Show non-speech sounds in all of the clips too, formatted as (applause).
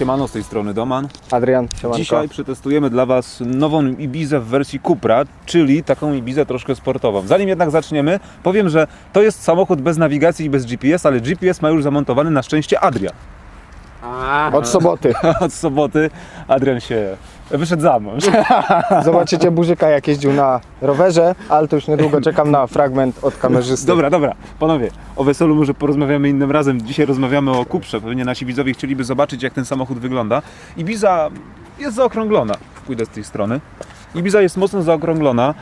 Siemano, z tej strony Doman. Adrian, siemanko. Dzisiaj przetestujemy dla Was nową Ibizę w wersji Cupra, czyli taką Ibizę troszkę sportową. Zanim jednak zaczniemy, powiem, że to jest samochód bez nawigacji i bez GPS, ale GPS ma już zamontowany na szczęście Adrian. Od soboty. (laughs) Od soboty Adrian się wyszedł za mąż. (laughs) Zobaczycie Burzyka jak jeździł na rowerze, ale to już niedługo czekam na fragment od kamerzysty. Dobra, dobra, panowie, o weselu może porozmawiamy innym razem. Dzisiaj rozmawiamy o Cuprze. Pewnie nasi widzowie chcieliby zobaczyć, jak ten samochód wygląda. Ibiza jest zaokrąglona. Pójdę z tej strony. Ibiza jest mocno zaokrąglona.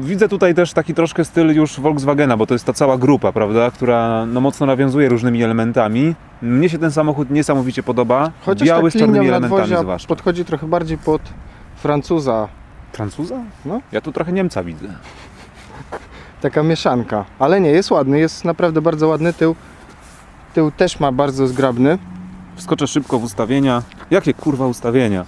Widzę tutaj też taki troszkę styl już Volkswagena, bo to jest ta cała grupa, prawda, która no, mocno nawiązuje różnymi elementami. Mnie się ten samochód niesamowicie podoba. Chociaż Biały tak z czarnymi elementami zwłaszcza. podchodzi trochę bardziej pod Francuza. Francuza? No. Ja tu trochę Niemca widzę. Taka mieszanka. Ale nie, jest ładny, jest naprawdę bardzo ładny tył. Tył też ma bardzo zgrabny. Wskoczę szybko w ustawienia. Jakie kurwa ustawienia?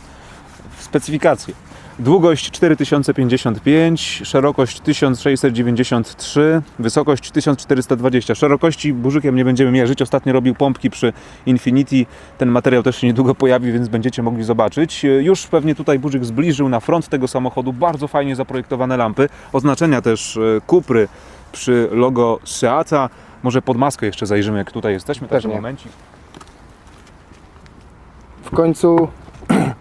W specyfikacje. Długość 4055, szerokość 1693, wysokość 1420. Szerokości burzykiem nie będziemy mierzyć. Ostatnio robił pompki przy Infinity. Ten materiał też się niedługo pojawi, więc będziecie mogli zobaczyć. Już pewnie tutaj burzyk zbliżył na front tego samochodu. Bardzo fajnie zaprojektowane lampy. Oznaczenia też e, Kupry przy logo Seata. Może pod maskę jeszcze zajrzymy, jak tutaj jesteśmy. Także momencik. W końcu (clears throat)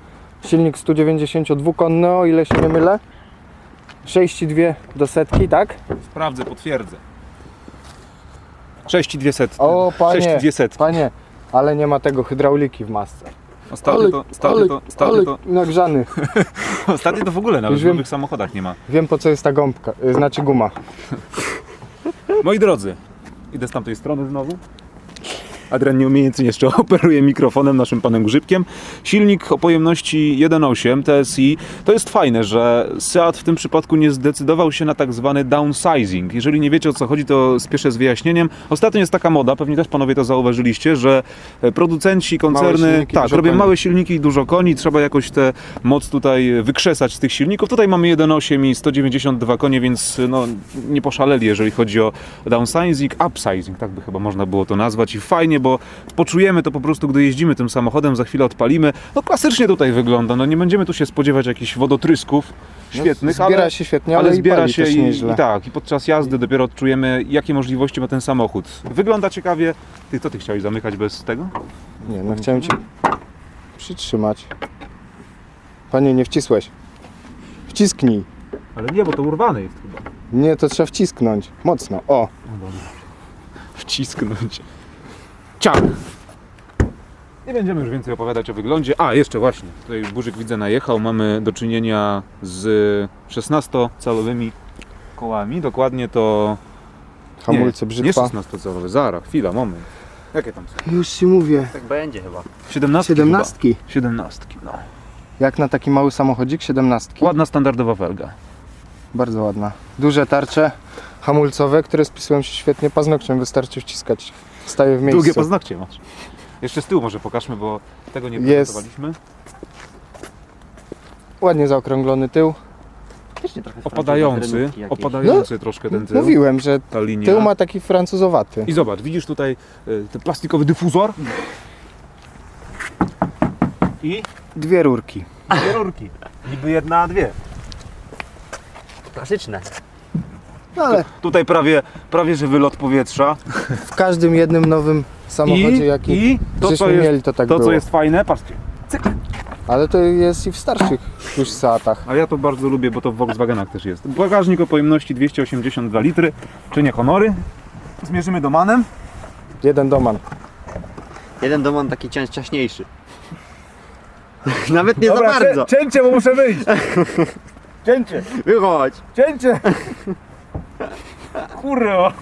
silnik 192-konny, o ile się nie mylę. 6,2 do setki, tak? Sprawdzę, potwierdzę. 6,200. O, panie. 6,200. Panie, ale nie ma tego hydrauliki w masce. Ostatnio to, ostatnio to, ostatnio to, nagrzany. (laughs) ostatnio to w ogóle nawet Już w wiem. nowych samochodach nie ma. Wiem po co jest ta gąbka, y, znaczy guma. Moi drodzy, idę z tamtej strony znowu. Adrian nieumiejętnie jeszcze (laughs) operuje mikrofonem, naszym panem Grzybkiem. Silnik o pojemności 1.8 TSI. To jest fajne, że Seat w tym przypadku nie zdecydował się na tak zwany downsizing. Jeżeli nie wiecie o co chodzi, to spieszę z wyjaśnieniem. Ostatnio jest taka moda, pewnie też panowie to zauważyliście, że producenci, koncerny silniki, tak, robią koni. małe silniki i dużo koni. Trzeba jakoś tę moc tutaj wykrzesać z tych silników. Tutaj mamy 1.8 i 192 konie, więc no, nie poszaleli, jeżeli chodzi o downsizing, upsizing, tak by chyba można było to nazwać. I fajnie, bo poczujemy to po prostu, gdy jeździmy tym samochodem, za chwilę odpalimy. No klasycznie tutaj wygląda, no nie będziemy tu się spodziewać jakichś wodotrysków świetnych, No, zbiera ale, się świetnie, ale ale, zbiera się i, i tak, i podczas jazdy dopiero odczujemy, jakie możliwości ma ten samochód. Wygląda ciekawie. Ty, co ty chciałeś zamykać bez tego? Nie, no chciałem cię przytrzymać. Panie, nie wcisłeś. Wcisknij. Ale nie, bo to urwane jest chyba. Nie, to trzeba wcisknąć. Mocno. O, No. Wcisknąć. Ciach! Nie będziemy już więcej opowiadać o wyglądzie. A, jeszcze właśnie. Tutaj burzyk widzę najechał. Mamy do czynienia z 16-calowymi kołami. Dokładnie to... hamulce nie, brzytwa. Nie 16-calowe. Zaraz, chwila, moment. Jakie tam są? Już ci mówię. Tak będzie chyba. 17 Siedemnastki. 17, no. Jak na taki mały samochodzik, siedemnastki. Ładna, standardowa felga. Bardzo ładna. Duże tarcze hamulcowe, które spisują się świetnie. Paznokciem wystarczy wciskać. Staje w miejscu. Długie paznokcie masz. Jeszcze z tyłu może pokażmy, bo tego nie Jest. prezentowaliśmy. Ładnie zaokrąglony tył. Faktycznie trochę Opadający, francuzowe jakieś. opadający troszkę ten tył. Mówiłem, że Ta linia. tył ma taki francuzowaty. I zobacz, widzisz tutaj y, ten plastikowy dyfuzor? I Dwie rurki. dwie rurki. Niby jedna, a dwie. Klasyczne. No ale Tutaj prawie, prawie że wylot powietrza. w każdym jednym nowym samochodzie, I, jaki i to, co jest, mieli, to tak to, było. co jest fajne, patrzcie. Ale to jest i w starszych już Seatach. A ja to bardzo lubię, bo to w Volkswagenach też jest. Bagażnik o pojemności 282 litry, czynię honory. Zmierzymy do manem. Jeden doman. Jeden doman taki cię- ciaśniejszy. (laughs) Nawet nie Dobra, za bardzo. Cię, cięcie, bo muszę wyjść. (laughs) Cięcie, Wychodź. cięcie. Kurwa.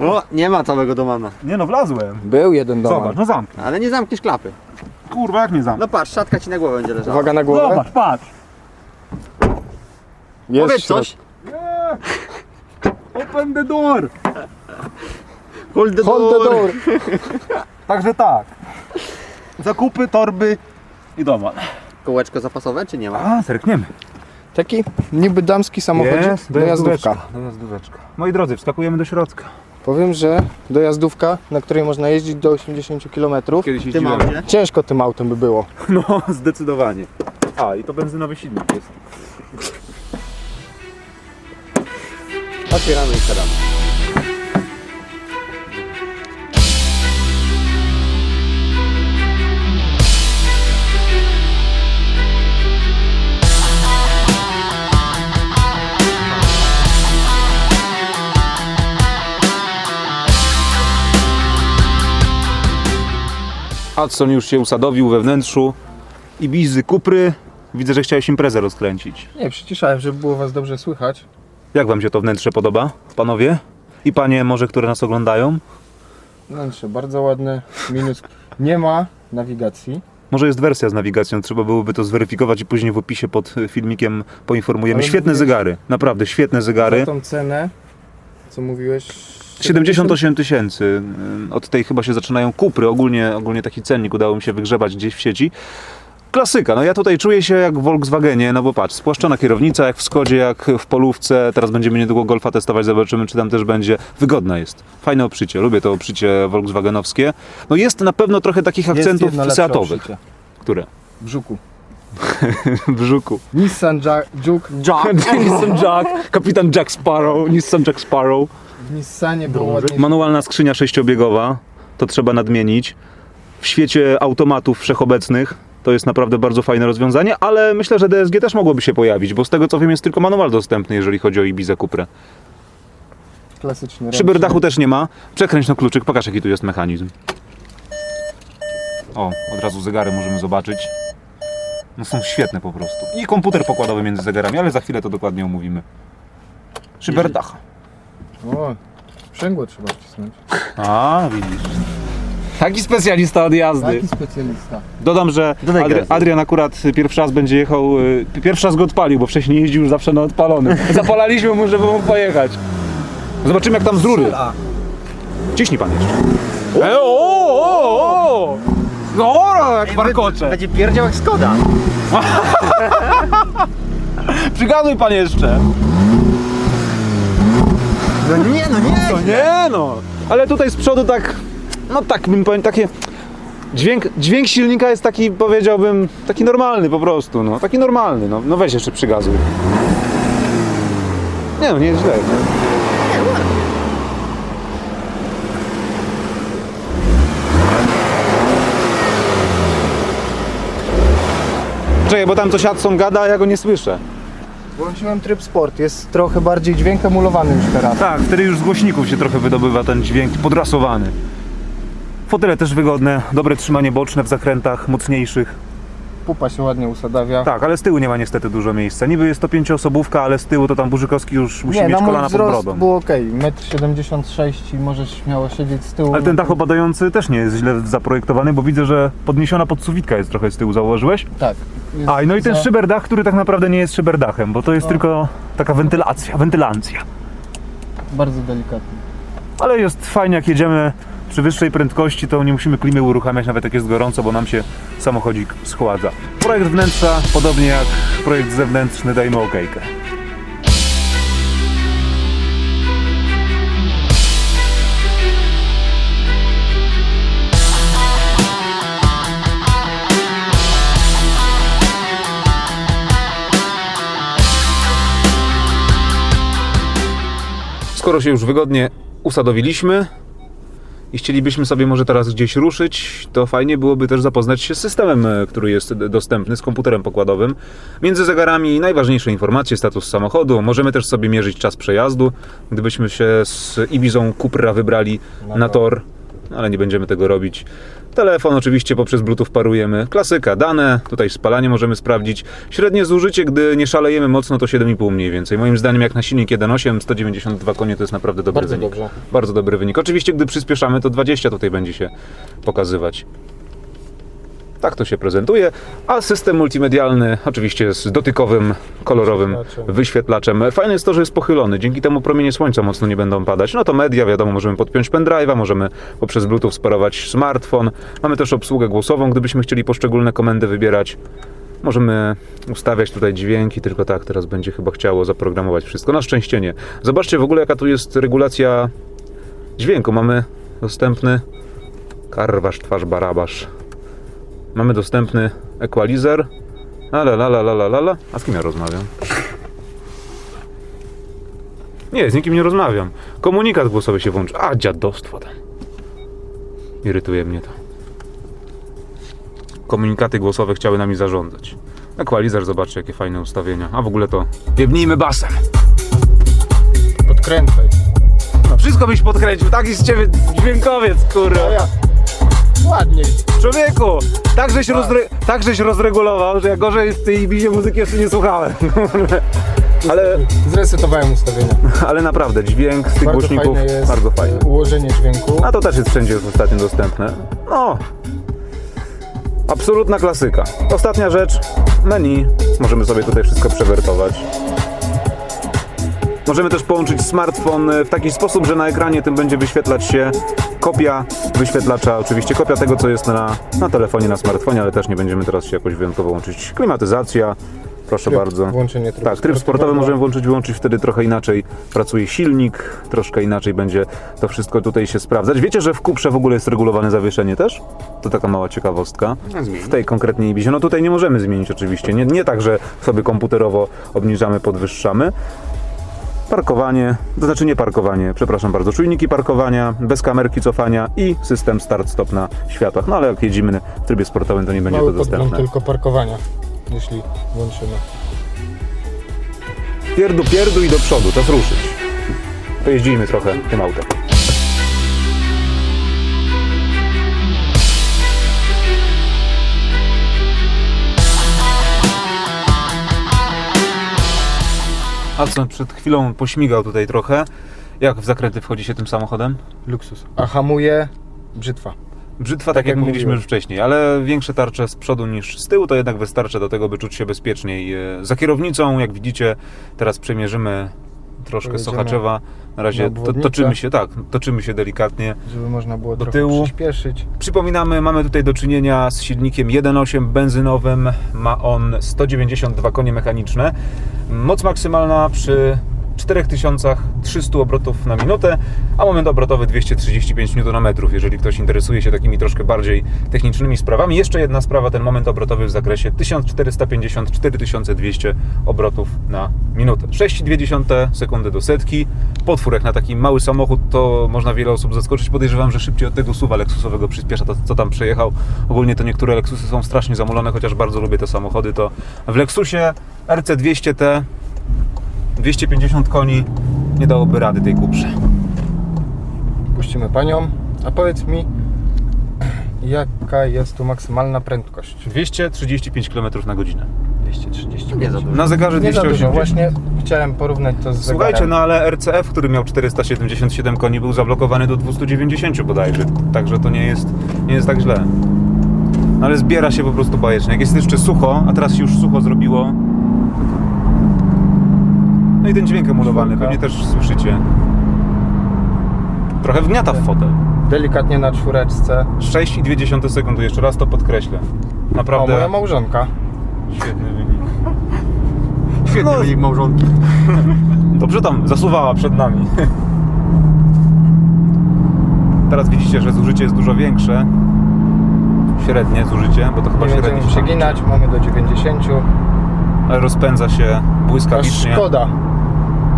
O, nie ma całego domana. Nie no, wlazłem. Był jeden doman. Zobacz, no zamknij. Ale nie zamkniesz klapy. Kurwa, jak nie zamknij. No patrz, szatka ci na głowę będzie leżała. Uwaga na głowę. Zobacz, patrz. Jest Powiedz coś. Open the door. Hold the Hold the door. (laughs) Także tak. Zakupy, torby i doma. Kołeczko zapasowe, czy nie ma? A, zerkniemy. Taki niby damski samochodzik. Jest, dojazdówka. dojazdóweczka. Moi drodzy, wskakujemy do środka. Powiem, że dojazdówka, na której można jeździć do 80 km. Kiedyś Tym jeździłem. aucie? Ciężko tym autem by było. (laughs) No, zdecydowanie. A, i to benzynowy silnik jest. Otwieramy i siadamy. Hudson już się usadowił we wnętrzu. Ibizy, Kupry. Widzę, że chciałeś imprezę rozkręcić. Nie, przyciszałem, żeby było was dobrze słychać. Jak wam się to wnętrze podoba, panowie? I panie może, które nas oglądają? Wnętrze bardzo ładne. Minus. Nie ma nawigacji. Może jest wersja z nawigacją, trzeba byłoby to zweryfikować i później w opisie pod filmikiem poinformujemy. Ale Świetne zegary, naprawdę świetne zegary. Za tą cenę, co mówiłeś? 78 tysięcy. Od tej chyba się zaczynają kupry. Ogólnie, ogólnie taki cennik udało mi się wygrzebać gdzieś w sieci. Klasyka. No ja tutaj czuję się jak w Volkswagenie, no bo patrz, spłaszczona kierownica, jak w Skodzie, jak w Polówce. Teraz będziemy niedługo Golfa testować, zobaczymy, czy tam też będzie. Wygodna jest. Fajne oprzycie. Lubię to oprzycie volkswagenowskie. No jest na pewno trochę takich akcentów seatowych. oprzycie. Które? W (laughs) żuku. Nissan Jack, Juke. Jack! (laughs) Nissan Jack, kapitan Jack Sparrow, Nissan Jack Sparrow. W Nissanie było ładnie. Manualna skrzynia sześciobiegowa, to trzeba nadmienić. W świecie automatów wszechobecnych to jest naprawdę bardzo fajne rozwiązanie, ale myślę, że DSG też mogłoby się pojawić, bo z tego co wiem jest tylko manual dostępny, jeżeli chodzi o Ibiza Cuprę. Klasyczny Szyber dachu też nie ma. Przekręć no kluczyk, pokaż jaki tu jest mechanizm. O, od razu zegary możemy zobaczyć. No są świetne po prostu. I komputer pokładowy między zegarami, ale za chwilę to dokładnie omówimy. Szyber dach. O, sprzęgło trzeba wcisnąć. A, widzisz. Taki specjalista od jazdy. Taki specjalista. Dodam, że Dodaj Adri- gazu. Adrian akurat pierwszy raz będzie jechał, y, pierwszy raz go odpalił, bo wcześniej jeździł już zawsze na odpalonym. (laughs) Zapalaliśmy mu, żeby mógł pojechać. Zobaczymy jak tam z rury. Ciśnij pan jeszcze. E, o, o, o! No, jak warkocze. Będzie pierdział jak Skoda. (laughs) Przygaduj pan jeszcze. No nie, no nie! No nie no. Ale tutaj z przodu tak, no tak bym powiedział, takie... Dźwięk, dźwięk silnika jest taki, powiedziałbym, taki normalny po prostu, no. Taki normalny, no. No weź jeszcze przygazuj. Nie no, nie jest źle. Czekaj, bo tam coś Hudson gada, a ja go nie słyszę. Włączyłem tryb sport, jest trochę bardziej dźwięk emulowany już teraz. Tak, wtedy już z głośników się trochę wydobywa ten dźwięk podrasowany. Fotele też wygodne, dobre trzymanie boczne w zakrętach mocniejszych. Pupa się ładnie usadawia. Tak, ale z tyłu nie ma niestety dużo miejsca. Niby jest to pięcioosobówka, ale z tyłu to tam Burzykowski już musi nie, mieć na mój kolana pod wzrost brodą. było ok, 1,76 m i możesz śmiało siedzieć z tyłu. Ale ten dach opadający też nie jest źle zaprojektowany, bo widzę, że podniesiona podsuwitka jest trochę z tyłu, zauważyłeś? Tak. jest A, i no i ten za- szyberdach, który tak naprawdę nie jest szyberdachem, bo to jest No. tylko taka wentylacja, wentylancja. Bardzo delikatny. Ale jest fajnie, jak jedziemy przy wyższej prędkości, to nie musimy klimy uruchamiać, nawet jak jest gorąco, bo nam się samochodzik schładza. Projekt wnętrza, podobnie jak projekt zewnętrzny, dajmy okejkę. Skoro się już wygodnie usadowiliśmy i chcielibyśmy sobie może teraz gdzieś ruszyć, to fajnie byłoby też zapoznać się z systemem, e, który jest dostępny, z komputerem pokładowym. Między zegarami najważniejsze informacje, status samochodu. Możemy też sobie mierzyć czas przejazdu. Gdybyśmy się z Ibizą Cupra wybrali Na tor, ale nie będziemy tego robić. Telefon oczywiście poprzez Bluetooth parujemy. Klasyka, dane, tutaj spalanie możemy sprawdzić. Średnie zużycie, gdy nie szalejemy mocno, to 7,5 mniej więcej. Moim zdaniem jak na silnik 1.8, 192 konie to jest naprawdę dobry Bardzo wynik. dobrze. Bardzo dobry wynik. Oczywiście, gdy przyspieszamy, to 20 tutaj będzie się pokazywać. Tak to się prezentuje. A system multimedialny, oczywiście z dotykowym, kolorowym Wyświetlaczem. Fajne jest to, że jest pochylony. Dzięki temu promienie słońca mocno nie będą padać. No to media, wiadomo, możemy podpiąć pendrive'a, możemy poprzez Bluetooth sparować smartfon. Mamy też obsługę głosową, gdybyśmy chcieli poszczególne komendy wybierać. Możemy ustawiać tutaj dźwięki, tylko tak teraz będzie chyba chciało zaprogramować wszystko. Na szczęście nie. Zobaczcie w ogóle, jaka tu jest regulacja Dźwięku mamy dostępny karwasz, twarz, barabasz. Mamy dostępny equalizer. La la la la la la. A z kim ja rozmawiam? Nie, z nikim nie rozmawiam. Komunikat głosowy się włączy. A, dziadostwo tam. Irytuje mnie to. Komunikaty głosowe chciały nami zarządzać. Equalizer, zobaczcie jakie fajne ustawienia. A w ogóle to jebnijmy basem. Podkręcaj. No wszystko byś podkręcił, taki z ciebie dźwiękowiec, kurwa. Ładniej. Człowieku, tak żeś, rozre- tak żeś rozregulował, że ja gorzej w tej Ibizie muzyki jeszcze nie słuchałem. (laughs) ale, Zresetowałem ustawienia. ale naprawdę, dźwięk z tych Bardzo głośników fajne jest bardzo fajny. ułożenie dźwięku. A to też jest wszędzie już ostatnio dostępne. No. Absolutna klasyka. Ostatnia rzecz, menu. Możemy sobie tutaj wszystko przewertować. Możemy też połączyć smartfon w taki sposób, że na ekranie tym będzie wyświetlać się kopia wyświetlacza, oczywiście kopia tego, co jest na, na telefonie, na smartfonie, ale też nie będziemy teraz się jakoś wyjątkowo łączyć. Klimatyzacja, proszę Tryb- bardzo. włączenie trybu Tak, tryb sportowy możemy włączyć, wyłączyć, wtedy trochę inaczej pracuje silnik, troszkę inaczej będzie to wszystko tutaj się sprawdzać. Wiecie, że w Kuprze w ogóle jest regulowane zawieszenie też? To taka mała ciekawostka. No. W tej konkretnej Ibizie. No tutaj nie możemy zmienić oczywiście. Nie, nie tak, że sobie komputerowo obniżamy, podwyższamy. Parkowanie, to znaczy nie parkowanie, przepraszam bardzo, czujniki parkowania, bez kamerki cofania i system start-stop na światłach. No ale jak jedziemy w trybie sportowym, to nie będzie Mały to dostępne. tylko parkowania, jeśli włączymy. Pierdu, pierdu i do przodu, czas ruszyć. Pojeździmy trochę tym autem. Adson przed chwilą pośmigał tutaj trochę. Jak w zakręty wchodzi się tym samochodem? Luksus. A hamuje brzytwa. Brzytwa, tak, jak, jak mówiliśmy mówiłem. już wcześniej, ale większe tarcze z przodu niż z tyłu to jednak wystarcza do tego, by czuć się bezpieczniej. E, Za kierownicą, jak widzicie, teraz przemierzymy troszkę Sochaczewa. Na razie to, toczymy się, tak, toczymy się delikatnie. Żeby można było Do tyłu. przyspieszyć. Przypominamy, mamy tutaj do czynienia z silnikiem 1.8 benzynowym. Ma on 192 konie mechaniczne. Moc maksymalna przy 4300 obrotów na minutę, a moment obrotowy 235 Nm. Jeżeli ktoś interesuje się takimi troszkę bardziej technicznymi sprawami, jeszcze jedna sprawa, ten moment obrotowy w zakresie 1450-4200 obrotów na minutę. 6,2 sekundy do setki. Potwór jak na taki mały samochód, to można wiele osób zaskoczyć. Podejrzewam, że szybciej od tego suwa lexusowego przyspiesza to, co tam przejechał. Ogólnie to niektóre Lexusy są strasznie zamulone, chociaż bardzo lubię te samochody. To w Lexusie RC200T 250 koni nie dałoby rady tej kuprze. Puścimy panią. A powiedz mi, jaka jest tu maksymalna prędkość? 235 km na godzinę. 230. Nie za dużo. Na zegarze Nie za dużo. 280. Właśnie chciałem porównać to z Słuchajcie, zegarem. no ale RCF, który miał 477 koni, był zablokowany do 290 bodajże. Także to nie jest, nie jest tak źle. No Ale zbiera się po prostu bajecznie. Jak jest jeszcze sucho, a teraz się już sucho zrobiło. No i ten dźwięk emulowany, pewnie też słyszycie. Trochę wgniata w fotel. Delikatnie na czwóreczce. 6,2 sekundy, jeszcze raz to podkreślę. O, Naprawdę moja małżonka. świetny wynik. (laughs) Świetny No. wynik małżonki. (laughs) Dobrze tam zasuwała przed nami. (laughs) Teraz widzicie, że zużycie jest dużo większe. Średnie zużycie, bo to chyba Nie średnie. będziemy przeginać, mamy do 90. liczy. Ale rozpędza się A błyskawicznie. szkoda,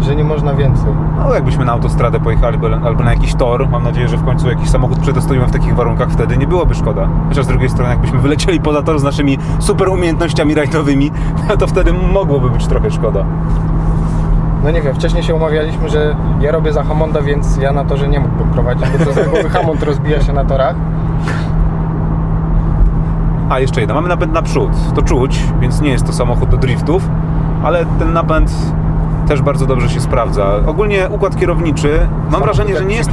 że nie można więcej. No jakbyśmy na autostradę pojechali albo- na jakiś tor, mam nadzieję, że w końcu jakiś samochód przetestujemy w takich warunkach, wtedy nie byłoby szkoda. Chociaż z drugiej strony, jakbyśmy wylecieli poza tor z naszymi super umiejętnościami rajdowymi, (laughs) to wtedy mogłoby być trochę szkoda. No nie wiem, wcześniej się umawialiśmy, że ja robię za Hamonda, więc ja na torze nie mógłbym prowadzić, bo to z reguły Hamond rozbija się na torach. A, jeszcze jedna. Mamy napęd naprzód. To czuć, więc nie jest to samochód do driftów, ale ten napęd też bardzo dobrze się sprawdza. Ogólnie układ kierowniczy, mam wrażenie, że nie jest...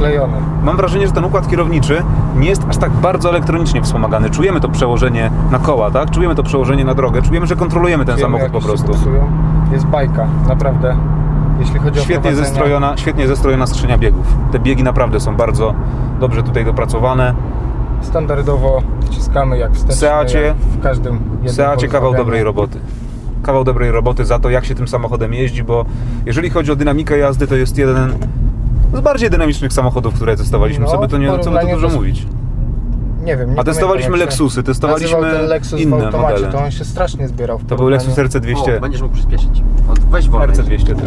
Mam wrażenie, że ten układ kierowniczy nie jest aż tak bardzo elektronicznie wspomagany. Czujemy to przełożenie na koła, tak? Czujemy to przełożenie na drogę. Czujemy, że kontrolujemy ten Wiemy, samochód po prostu. Jest bajka, naprawdę. Jeśli chodzi o Świetnie zestrojona, świetnie zestrojona skrzynia biegów. Te biegi naprawdę są bardzo dobrze tutaj dopracowane. Standardowo wciskamy jak wsteczny, Seacie- jak w każdym Seacie kawał dobrej roboty. Kawał dobrej roboty za to, jak się tym samochodem jeździ, bo jeżeli chodzi o dynamikę jazdy, to jest jeden z bardziej dynamicznych samochodów, które testowaliśmy No, sobie, to nie w co by tu dużo do- mówić. Nie wiem, nie A testowaliśmy Lexusy, testowaliśmy ten Lexus w inne automacie, modele. to on się strasznie zbierał. w To był. Lexus RC200. O, będziesz mógł przyspieszyć. Weź wolniej. RC200 ty.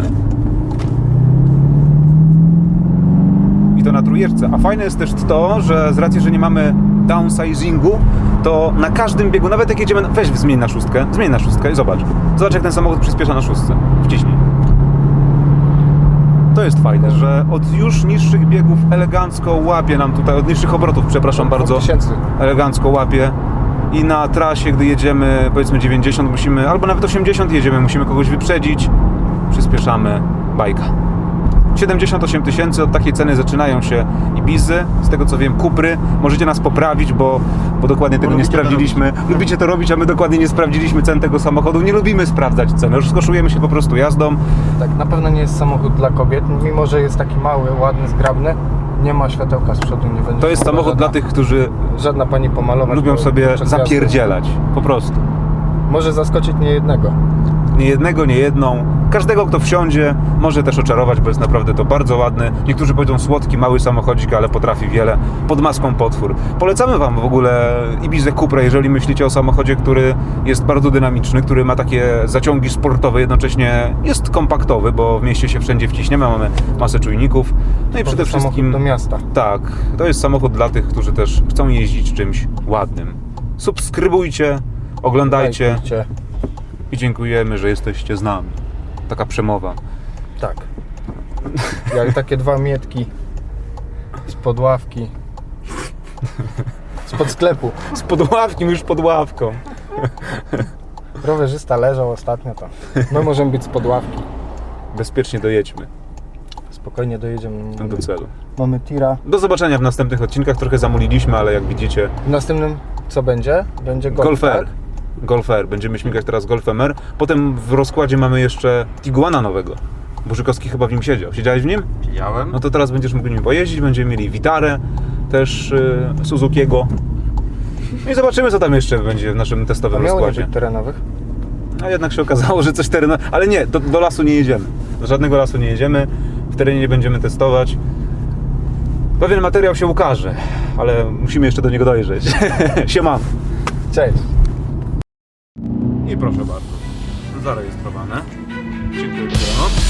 I to na trójeczce. A fajne jest też to, że z racji, że nie mamy downsizingu, to na każdym biegu, nawet jak jedziemy, weź zmień na szóstkę, zmień na szóstkę i zobacz. Zobacz jak ten samochód przyspiesza na szóstce. Wciśnij. To jest fajne, że od już niższych biegów elegancko łapie nam tutaj, od niższych obrotów, przepraszam bardzo, 2000. elegancko łapie. I na trasie, gdy jedziemy powiedzmy 90, musimy, albo nawet 80 jedziemy, musimy kogoś wyprzedzić, przyspieszamy bajka. 78 tysięcy, od takiej ceny zaczynają się Ibizy, z tego co wiem Kupry. Możecie nas poprawić, bo, bo dokładnie tego nie lubicie to sprawdziliśmy. Lubicie to robić, a my dokładnie nie sprawdziliśmy cen tego samochodu. Nie lubimy sprawdzać ceny, już skoszujemy się po prostu jazdą. Tak, na pewno nie jest samochód dla kobiet, mimo że jest taki mały, ładny, zgrabny. Nie ma światełka z przodu, nie będzie. To jest samochód żadna, dla tych, którzy Żadna pani pomalować. lubią bo sobie zapierdzielać. Po prostu. Może zaskoczyć niejednego. Nie jednego, nie jedną. Każdego, kto wsiądzie, może też oczarować, bo jest naprawdę to bardzo ładny. Niektórzy powiedzą słodki, mały samochodzik, ale potrafi wiele. Pod maską potwór. Polecamy Wam w ogóle Ibizę Cupra, jeżeli myślicie o samochodzie, który jest bardzo dynamiczny, który ma takie zaciągi sportowe, jednocześnie jest kompaktowy, bo w mieście się wszędzie wciśniemy, mamy masę czujników. No i przede wszystkim... do miasta. Tak, to jest samochód dla tych, którzy też chcą jeździć czymś ładnym. Subskrybujcie, oglądajcie Lajkujcie. i dziękujemy, że jesteście z nami. Taka przemowa. Tak. Jak takie dwa mietki spod ławki. Spod sklepu. Z podławkiem już pod ławką. Rowerzysta leżał ostatnio to. My możemy być spod ławki. Bezpiecznie dojedźmy Spokojnie dojedziemy. do celu. Mamy tira. Do zobaczenia w następnych odcinkach. Trochę zamuliliśmy, ale jak widzicie, W następnym co będzie? Będzie golf, Golf R. tak? Golf R. Będziemy śmigać teraz Golfem R. Potem w rozkładzie mamy jeszcze Tiguana nowego. Burzykowski chyba w nim siedział. Siedziałeś w nim? Widziałem. No to teraz będziesz mógł nim pojeździć. Będziemy mieli Witarę, też y, Suzukiego. No I zobaczymy, co tam jeszcze będzie w naszym A testowym miało nie rozkładzie. być terenowych? A jednak się okazało, że coś tereno... Ale nie, do, do lasu nie jedziemy. Do żadnego lasu nie jedziemy. W terenie nie będziemy testować. Pewien materiał się ukaże, ale musimy jeszcze do niego dojrzeć. (laughs) Siemam. Cześć. Proszę bardzo. Zarejestrowane. Dziękuję.